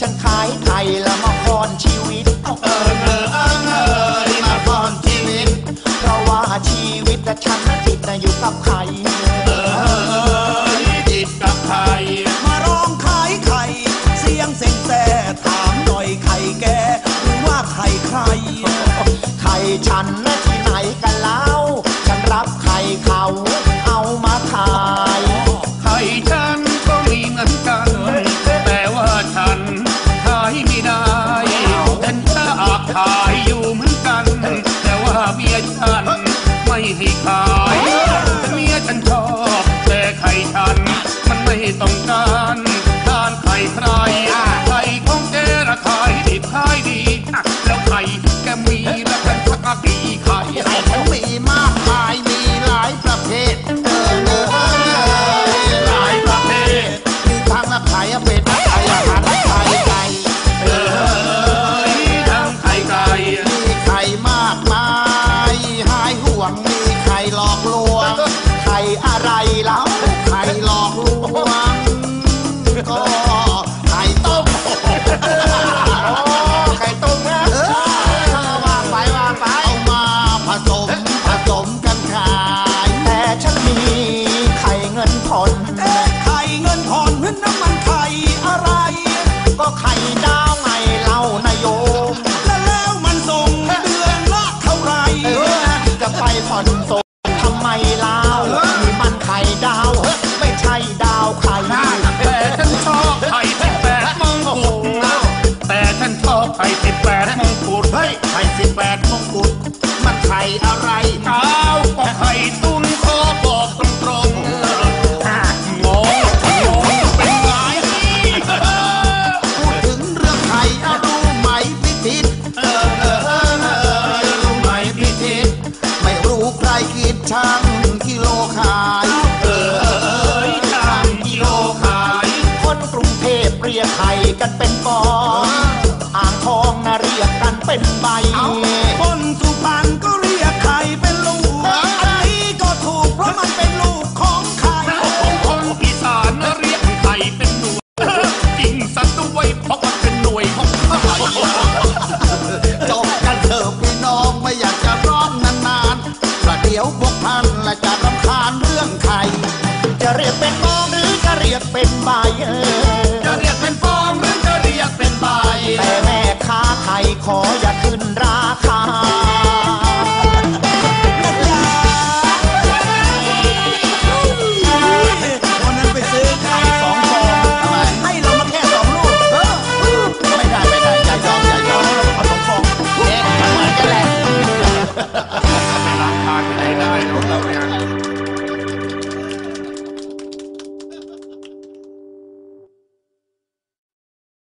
ฉันขายไข่และมาคอนชีวิตเออเออเออเออนี่มาคอนชีวิต เพราะว่าชีวิตและฉันติดอยู่กับไข่เออนติดกับไข่มาร้องขายไข่เสียงเซ็งแซ่ถามหอยไข่แกหรืว่าไข่ใครไข่ฉัน ยฉัน ไม่ให้ขายเมียฉันชอบ ก็ แปดมงกุฎมันไข่อะไรเท้าก็ไข่ตุนขอบอกตรงๆอะงงงงเป็นไงพูดถึงเรื่องไข่เอารู้ไหมพิทิศเออเออเออเออรู้ไหมพิทิศไม่รู้ใครคิดช่าง กกันเป็นใบคนสุพรรณก็เรียกไข่เป็นลูก อันนี้ก็ถูกเพราะมันเป็นลูกของไข่คนอีสานนะเรียกไข่เป็นหน่วยจริงสัตว์ด้วยเพราะมันเป็นหน่วยของไข่จบกันเถอะพี่น้องไม่อยากจะร้องนานๆประเดี๋ยวพวกท่านละจะรำคาญเรื่องไข่จะเรียกเป็นฟองหรือจะเรียกเป็นใบเขอ